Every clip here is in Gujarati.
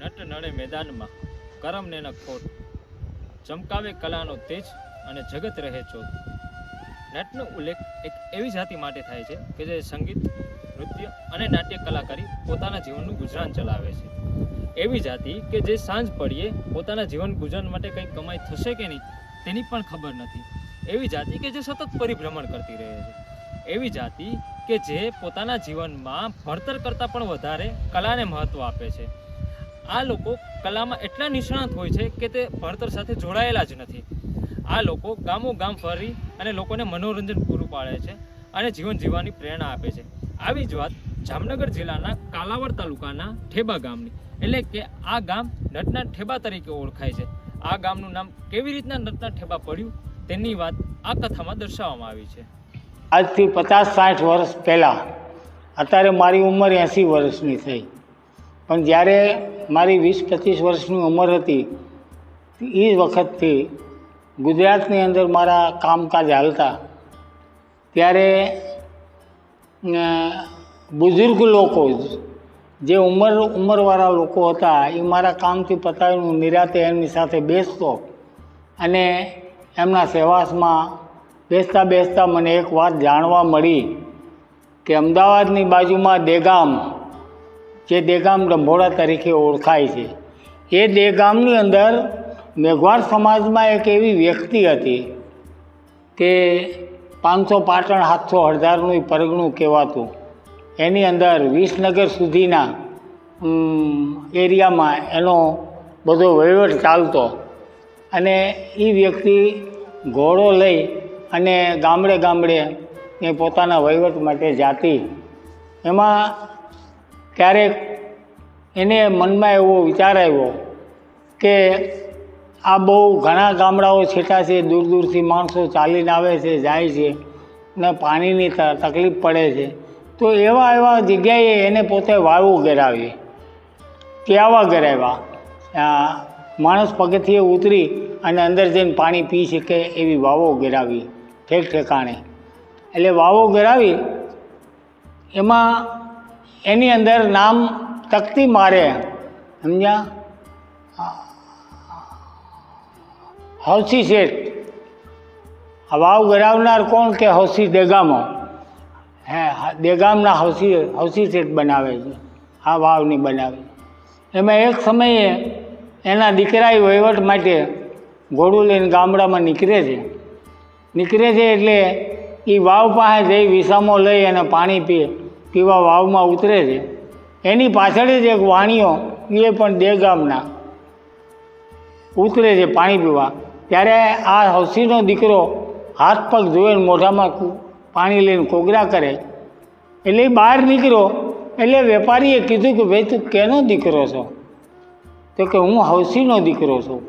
નટ નળે મેદાનમાં કરમ ને ખોટ. ચમકાવે કલાનો તેજ અને જગત રહે ચોત નટનો ઉલ્લેખ એક એવી જાતિ માટે થાય છે કે જે સંગીત, નૃત્ય અને નાટ્ય કલા પોતાના જીવનનું ગુજરાન ચલાવે છે. એવી જાતિ કે જે સાંજ પડીએ પોતાના જીવન ગુજરાન માટે કંઈ કમાઈ થશે કે નહીં, તેની પણ ખબર નથી. એવી જાતિ કે જે સતત પરિભ્રમણ કરતી રહે છે. એવી જાતિ કે જે પોતાના જીવનમાં ભણતર કરતાં પણ વધારે કલાને મહત્ત્વ આપે છે. આ લોકો કલામાં એટલા નિષ્ણાત હોય છે કે તે ભણતર સાથે જોડાયેલા જ નથી. આ લોકો ગામો ગામ ફરી અને લોકોને મનોરંજન પૂરું પાડે છે અને જીવન જીવવાની પ્રેરણા આપે છે. આવી જ વાત જામનગર જિલ્લાના કાલાવડ તાલુકાના ઠેબા ગામની. એટલે કે આ ગામ નટના ઠેબા તરીકે ઓળખાય છે. આ ગામનું નામ કેવી રીતના નટના ઠેબા પડ્યું તેની વાત આ કથામાં દર્શાવવામાં આવી છે. આજથી પચાસ સાઠ વર્ષ પહેલાં, અત્યારે મારી ઉંમર એંસી વર્ષની થઈ. પણ જ્યારે મારી વીસ પચીસ વર્ષની ઉંમર હતી. એ વખતથી ગુજરાતની અંદર મારા કામકાજ હાલતા. ત્યારે બુઝુર્ગ લોકો જ, જે ઉંમર, ઉંમરવાળા લોકો હતા, એ મારા કામથી પતાવીને નિરાતે એમની સાથે બેસતો. અને એમના સહેવાસમાં બેસતા બેસતા મને એક વાત જાણવા મળી કે અમદાવાદની બાજુમાં દેગામ જે દેગામ ડંભોળા તરીકે ઓળખાય છે. એ દેગામની અંદર મેઘવાળ સમાજમાં એક એવી વ્યક્તિ હતી કે પાંચસો પાટણ સાતસો હળદારનું પરગણું કહેવાતું. એની અંદર વિસનગર સુધીના એરિયામાં એનો બધો વહીવટ ચાલતો. અને એ વ્યક્તિ ઘોડો લઈ અને ગામડે ગામડે એ પોતાના વહીવટ માટે જાતી. એમાં ક્યારેક એને મનમાં એવો વિચાર આવ્યો કે આ બહુ ઘણા ગામડાઓ છેટા છે, દૂર દૂરથી માણસો ચાલીને આવે છે, જાય છે ને પાણીની તકલીફ પડે છે. તો એવા એવા જગ્યાએ એને પોતે વાવું ગરાવી પ્યાવા ગરાવ્યા માણસ પગથિયે ઉતરી અને અંદર જઈને પાણી પી શકે એવી વાવો ગરાવી ઠેક ઠેકાણે. એટલે વાવો ગરાવી એમાં એની અંદર નામ તકતી મારે. સમજ્યા? હૌસી શેઠ. વાવ ગરાવનાર કોણ કે હૌસી દેગામો? હે દેગામના હૌસી હૌસી શેઠ બનાવે છે. આ વાવની બનાવે એમાં એક સમયે એના દીકરાએ વહીવટ માટે ઘોડું લઈને ગામડામાં નીકળે છે. નીકળે છે એટલે એ વાવ પાસે જઈ વિસામો લઈ અને પાણી પીએ. પીવા વાવમાં ઉતરે છે. એની પાછળ જ એક વાણીઓ એ પણ દેગામના ઉતરે છે પાણી પીવા. ત્યારે આ હવસીનો દીકરો હાથ પગ ધોઈને મોઢામાં પાણી લઈને કોગરા કરે. એટલે બહાર નીકળ્યો એટલે વેપારીએ કીધું કે, ભાઈ, તું કેનો દીકરો છો? તો કે, હું હવસીનો દીકરો છું.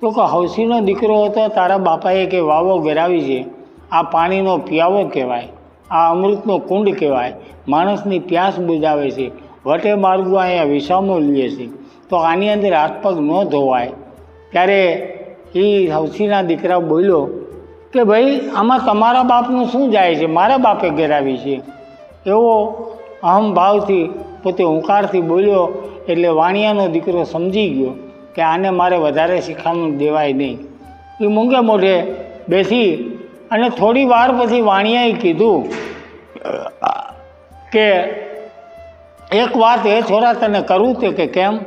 તો કે, હવસીનો દીકરો હતો, તારા બાપાએ કે વાવો ગરાવી છે. આ પાણીનો પિયાવો કહેવાય. આ અમૃતનો કુંડ કહેવાય. માણસની પ્યાસ બુજાવે છે. વટે માર્ગો અહીંયા વિસામો લે છે. તો આની અંદર હાથ પગ ન ધોવાય. ત્યારે એ હવસીના દીકરા બોલ્યો કે ભાઈ, આમાં તમારા બાપનું શું જાય છે? મારા બાપે ગરાવી છે. એવો અહમ ભાવથી પોતે હુંકારથી બોલ્યો એટલે વાણિયાનો દીકરો સમજી ગયો કે આને મારે વધારે શિખામણ દેવાય નહીં. એ મૂંગે મોઢે બેસી અને થોડી વાર પછી વાણિયાએ કીધું કે એક વાત એ છોરા તને કરવું તે કે કેમ?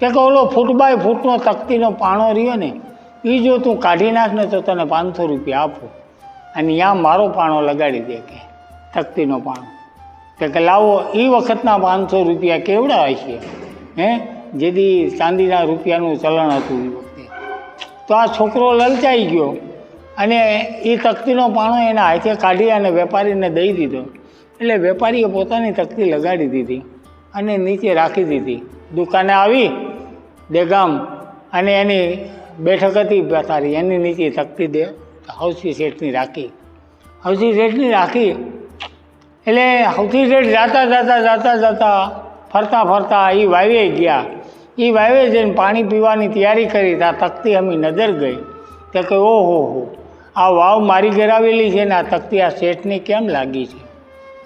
તે કે ઓલો ફૂટ બાય ફૂટનો તકતીનો પાણો રહ્યો ને એ જો તું કાઢી નાખ ને તો તને પાંચસો રૂપિયા આપું. અને ત્યાં મારો પાણો લગાડી દે કે, તકતીનો પાણો. તે કે લાવો એ વખતના પાંચસો રૂપિયા કેવડા હશે? હે? જેથી ચાંદીના રૂપિયાનું ચલણ હતું એ વખતે. તો આ છોકરો લલચાઈ ગયો. અને એ તકતીનો પાણો એના હાથે કાઢી અને વેપારીને દઈ દીધો. એટલે વેપારીએ પોતાની તકતી લગાડી દીધી અને નીચે રાખી દીધી. દુકાને આવી, દેગામ અને એની બેઠક હતી બેસારી એની નીચે તકતી દે હવસી શેઠની રાખી. હવસી શેઠની રાખી, એટલે હવસી શેઠ જાતા જાતા જાતા જાતા ફરતા ફરતા એ વાવે ગયા. એ વાવે જઈને પાણી પીવાની તૈયારી કરી ત્યાં તકતી અમી નજર ગઈ. તો કે ઓહો હો. આ વાવ મારી ગરાવેલી છે ને આ તકતી આ શેઠની કેમ લાગી છે?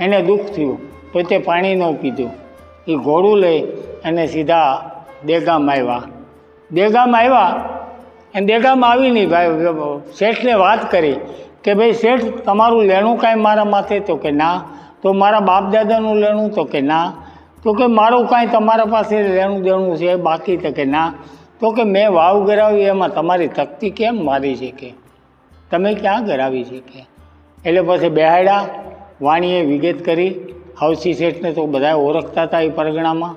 એને દુઃખ થયું, પોતે પાણી ન પીધું. એ ઘોડું લઈ અને સીધા દેગામ આવ્યા. દેગામ આવ્યા અને દેગામ આવીને ભાઈ, શેઠને વાત કરી કે ભાઈ, શેઠ, તમારું લેણું કાંઈ મારા માથે? તો કે ના. તો મારા બાપ દાદાનું લેણું? તો કે ના. તો કે મારું કાંઈ તમારા પાસે લેણું દેણું છે બાકી? તો કે ના. તો કે મેં વાવ ગરાવી એમાં તમારી તકતી કેમ મારી છે કે? તમે ક્યાં કરાવી છે એટલે પછી બેહાડ્યા વાણીએ વિગત કરી, હવસી શેઠને તો બધા ઓળખતા હતા એ પરગણામાં.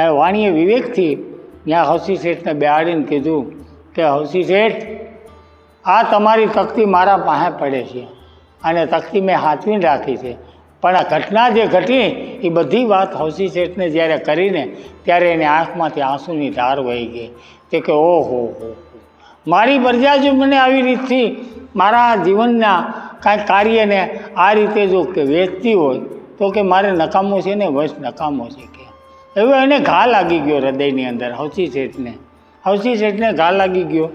એ વાણીએ વિવેકથી ત્યાં હવસી શેઠને બેહાડીને કીધું કે, હવસી શેઠ, આ તમારી તકતી મારા પાસે પડે છે અને તકતી મેં હાથવીને રાખી છે. પણ આ ઘટના જે ઘટી એ બધી વાત હવસી શેઠને જ્યારે કરીને ત્યારે એની આંખમાંથી આંસુની ધાર વહી ગઈ. તે કે, ઓહો હો. મારી પ્રજા જો મને આવી રીતથી મારા જીવનના કાંઈ કાર્યને આ રીતે જો કે વેચતી હોય, તો કે મારે નકામો છે ને વશ નકામો છે કે. એવો એને ઘા લાગી ગયો હૃદયની અંદર, હવસી શેઠને. હવસી શેઠને ઘા લાગી ગયો.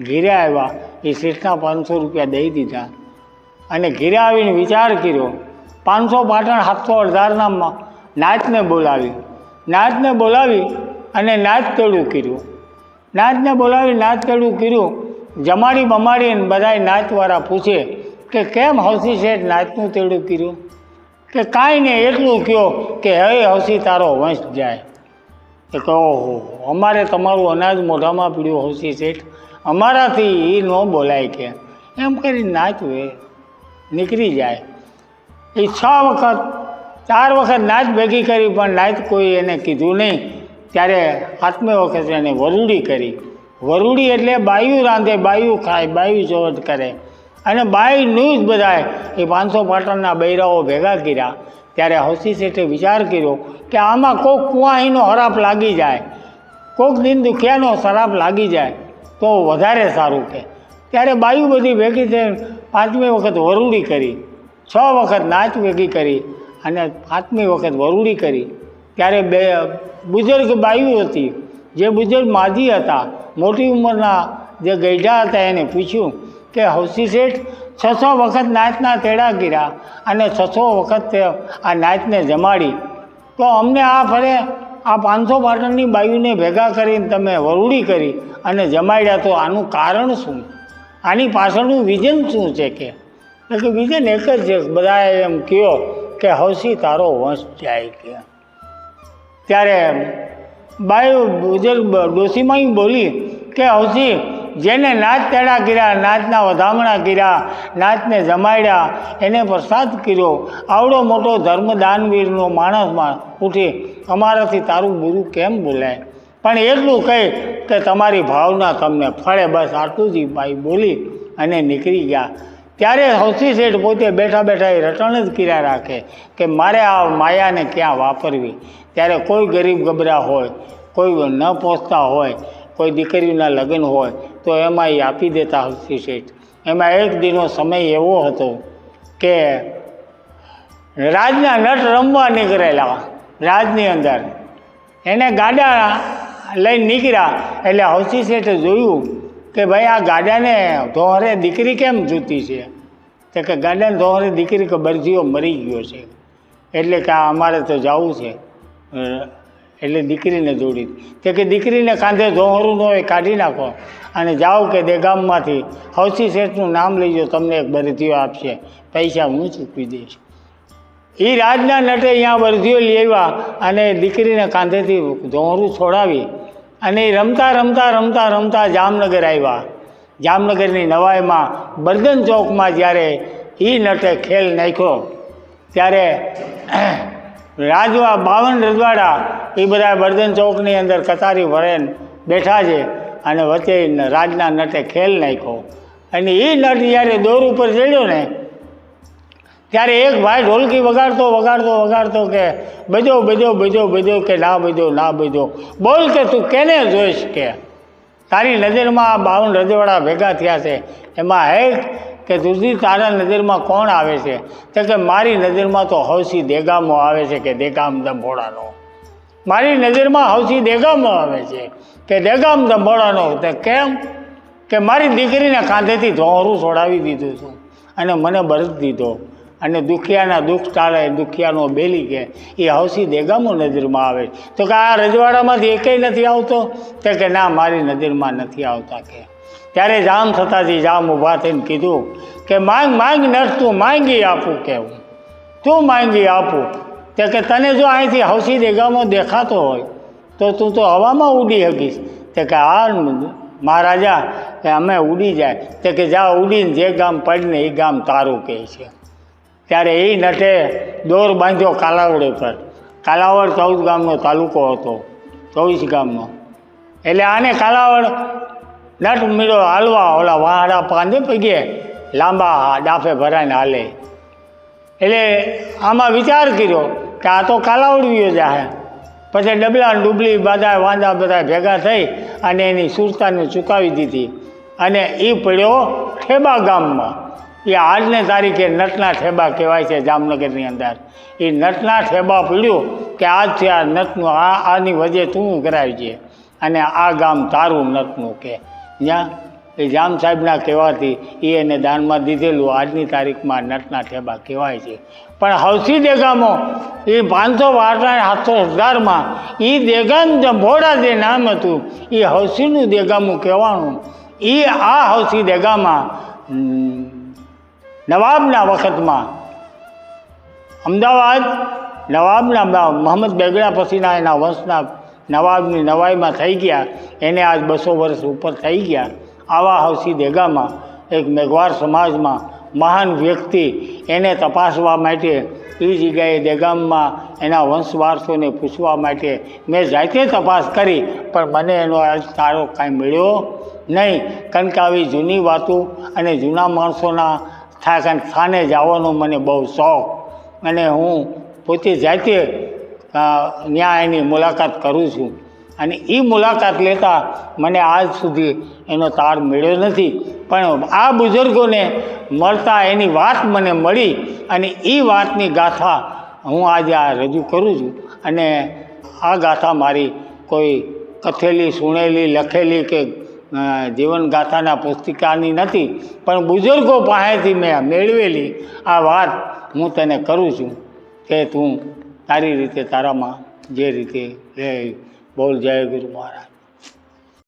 ઘીરે આવ્યા, એ શેઠના પાંચસો રૂપિયા દઈ દીધા. અને ઘીરે આવીને વિચાર કર્યો, પાંચસો પાટણ સાતસો અઢારના નાચને બોલાવી. નાચને બોલાવી અને નાચ તેડું કર્યું. નાચને બોલાવી નાચ તેડું કર્યું. જમાડી બમાડીને બધાય નાચવાળા પૂછે કે કેમ હવસી શેઠ નાચનું તેડું કર્યું? કે કાંઈ નહીં, એટલું કહો કે હવે હવસી, તારો વંશ જાય. એ કહો ઓહો, અમારે તમારું અનાજ મોઢામાં પીડ્યું હવસી શેઠ. અમારાથી એ ન બોલાય કે. એમ કરી નાચવે નીકળી જાય. એ છ વખત, ચાર વખત નાચ ભેગી કરી, પણ નાચ કોઈ એને કીધું નહીં. ત્યારે આત્મે વખત એને વરૂડી કરી. વરુડી એટલે બાયું રાંધે, બાયું ખાય, બાયું ચોવટ કરે. અને બાયનું જ બધાય એ પાંચસો પાટણના બૈરાઓ ભેગા કર્યા. ત્યારે હસી શેઠે વિચાર કર્યો કે આમાં કોક કુવાહીનો હરાપ લાગી જાય. કોક દિન દુખિયાનો શરાપ લાગી જાય. તો વધારે સારું કે. ત્યારે બાયું બધી ભેગી થઈને પાંચમી વખત વરૂડી કરી. છ વખત નાચ ભેગી કરી અને પાંચમી વખત વરૂડી કરી. ત્યારે બે, બુઝુર્ગ બાયું હતી. જે બુઝુર્ગ માજી હતા, મોટી ઉંમરના જે ગઈઢા હતા એને પૂછ્યું કે હૌસી શેઠ, છસો વખત નાચના તેડા ગીરા અને છસો વખત આ નાચને જમાડી. તો અમને આ ફરે, આ પાંચસો પાટણની બાયુને ભેગા કરીને તમે વરૂડી કરી અને જમાડ્યા તો આનું કારણ શું? આની પાછળનું વિઝન શું છે કે? એટલે વિઝન એક જ છે. બધાએ એમ કહ્યો કે, હવસી તારો વંશ જાય કે. ત્યારે બાયુ બુઝુર્ગ ડોસીમાં બોલી કે હવસી જેને નાચ તેડા કર્યા નાચના વધામણા કર્યા નાચને જમાડ્યા, એને પ્રસાદ કર્યો. આવડો મોટો ધર્મ દાનવીરનો માણસમાં ઉઠી, અમારાથી તારું બુરું કેમ બોલાય? પણ એટલું કહે કે તમારી ભાવના તમને ફળે. બસ આટલું જ ભાઈ બોલી અને નીકળી ગયા. ત્યારે હૌસી શેઠ પોતે બેઠા બેઠા એ રટણ જ કર્યા રાખે કે મારે આ માયાને ક્યાં વાપરવી? ત્યારે કોઈ ગરીબ ગબરા હોય, કોઈ ન પહોંચતા હોય, કોઈ દીકરીના લગ્ન હોય, તો એમાં એ આપી દેતા હૌસી શેઠ. એમાં એક દિનો સમય એવો હતો કે રાજના નટ રમવા નીકળેલા રાજની અંદર. એને ગાડા લઈને નીકળ્યા એટલે હૌસી શેઠે જોયું કે ભાઈ આ ગાડાને ધોહરે દીકરી કેમ જૂતી છે? તો કે ગાડાને ધોહરે દીકરી કે બરજીઓ મરી ગયો છે. એટલે કે આ અમારે તો જવું છે. એટલે દીકરીને જોડી તે કે દીકરીને કાંધે ધોહરું ન હોય કાઢી નાખો. અને જાઓ કે દેગામમાંથી હૌસી શેઠનું નામ લઈજો તમને એક બરજીઓ આપશે. પૈસા હું ચૂકવી દઈશ. એ રાજના નટે અહીંયા લઈ આવ્યા અને દીકરીને કાંધેથી ધોહરું છોડાવી. અને રમતા રમતા રમતા રમતા જામનગર આવ્યા. જામનગરની નવાઈમાં બર્દન ચોકમાં જ્યારે એ નટે ખેલ નાખ્યો, ત્યારે રાજવા બાવન રજવાડા એ બધા બર્દન ચોકની અંદર કતારી ભરેન બેઠા છે અને વચ્ચે રાજના નટે ખેલ નાખ્યો. અને એ નટ જ્યારે દોર ઉપર ચડ્યો ને ત્યારે એક ભાઈ ઢોલકી વગાડતો વગાડતો વગાડતો કે, બજો બજો બજો બજો કે ના બજો ના બજો. બોલ કે, તું કેને જોઈશ કે? તારી નજરમાં આ બાવન રજવાડા ભેગા થયા છે. એમાં હે કે તુજી તારા નજરમાં કોણ આવે છે? તો કે મારી નજરમાં તો હવસી દેગામો આવે છે કે દેગામ દંભોળાનો. મારી નજરમાં હવસી દેગામો આવે છે કે દેગામ દંભોળાનો. તો કેમ? કે મારી દીકરીને કાંધેથી ધોરું છોડાવી દીધું છું અને મને બરત દીધો. અને દુખિયાના દુઃખ ટાળે દુખિયાનો બેલી કે, એ હવસી દેગામો નજરમાં આવે. તો કે આ રજવાડામાંથી એકેય નથી આવતો? તો કે ના, મારી નજરમાં નથી આવતા કે. ત્યારે જામ થતાજી જામ ઊભા થઈને કીધું કે, માંગ માંગ નર્સ તું માંગી આપું કેવું તું માંગી આપું. તે કે, તને જો અહીંથી હવસી દેગામો દેખાતો હોય, તો તું તો હવામાં ઉડી શકીશ તે કે આ મહારાજા, કે અમે ઉડી જાય. તે કે, જા, ઉડીને જે ગામ પડીને એ ગામ તારું કહે છે. ત્યારે એ નટે દોર બાંધ્યો કાલાવડ ઉપર. કાલાવડ ચૌદ ગામનો તાલુકો હતો, ચોવીસ ગામનો. એટલે આને કાલાવડ નટ મીડો હાલવા ઓલા વાહડા પાંદે પગે લાંબા ડાફે ભરાઈને હાલે. એટલે આમાં વિચાર કર્યો કે આ તો કાલાવડવીઓ જાહે પછી ડબલા ડુબલી બધા વાંદા બધા ભેગા થઈ અને એની સુરતાને ચૂકાવી દીધી. અને એ પડ્યો ઠેબા ગામમાં. એ આજને તારીખે નટના ઠેબા કહેવાય છે જામનગરની અંદર. એ નટના ઠેબા પડ્યું કે આજથી આ નટનું, આ, આની વજે તું છે અને આ ગામ તારું નટનું કે. જ્યાં એ જામ સાહેબના કહેવાથી એ એને દાનમાં દીધેલું, આજની તારીખમાં નટના ઠેબા કહેવાય છે. પણ હવસી દેગામો, એ પાંચસો વાર્તા સાતસો હજારમાં એ દેગામ જે ભોળા જે નામ હતું, એ હવસીનું દેગામું કહેવાનું. એ આ હવસી દેગામાં નવાબના વખતમાં અમદાવાદ નવાબના મોહમ્મદ બેગડા પછીના એના વંશના નવાબની નવાઈમાં થઈ ગયા. એને આજ બસો વર્ષ ઉપર થઈ ગયા. આવા હવસી દેગામાં એક મેઘવાર સમાજમાં મહાન વ્યક્તિ એને તપાસવા માટે એ જગ્યાએ દેગામમાં એના વંશવારસોને પૂછવા માટે મેં જાતે તપાસ કરી, પણ મને એનો આજ સારો કાંઈ મળ્યો નહીં. કારણ કે આવી જૂની વાતો અને જૂના માણસોના સ્થા- સ્થાને જવાનો મને બહુ શોખ. અને હું પોતે જાતે ત્યાં એની મુલાકાત કરું છું. અને એ મુલાકાત લેતા મને આજ સુધી એનો તાર મળ્યો નથી. પણ આ બુઝુર્ગોને મળતા એની વાત મને મળી અને એ વાતની ગાથા હું આજે આ રજૂ કરું છું. અને આ ગાથા મારી કોઈ કથેલી, સુણેલી, લખેલી કે અ, જીવન ગાથાના પુસ્તિકાની નથી પણ બુઝુર્ગો પાસેથી મેં મેળવેલી આ વાત હું તને કરું છું કે તું તારી રીતે તારામાં જે રીતે બોલ જય ગુરુ મહારાજ.